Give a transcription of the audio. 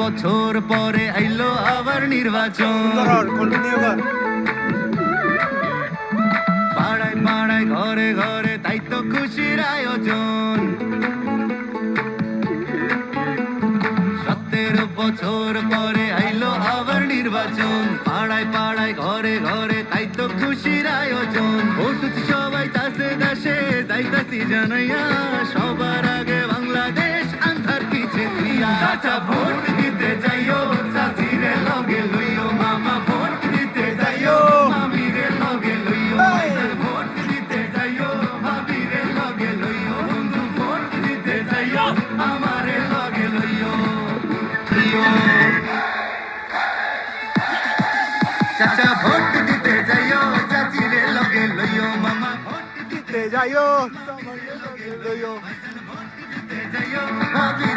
বছর পরে আইলো আবার নির্বাচন। পাড়ায় পাড়ায় ঘরে ঘরে তাই তো খুশির আয়োজন। সতেরো বছর পরে আইলো আবার নির্বাচন। পাড়ায় পাড়ায় ঘরে ঘরে তাই তো খুশির আয়োজন। সবাই তাসে দেশে যাইতাছি জানাইয়া। সবার আগে বাংলাদেশ আন্ধার পিছে তুইয়া আমারে লগে লইও লইও চাচা ভোট দিতে যাইও চাচিরে লগে লইও মামা ভোট দিতে যাইও। যাইও। ভাবিরে লগে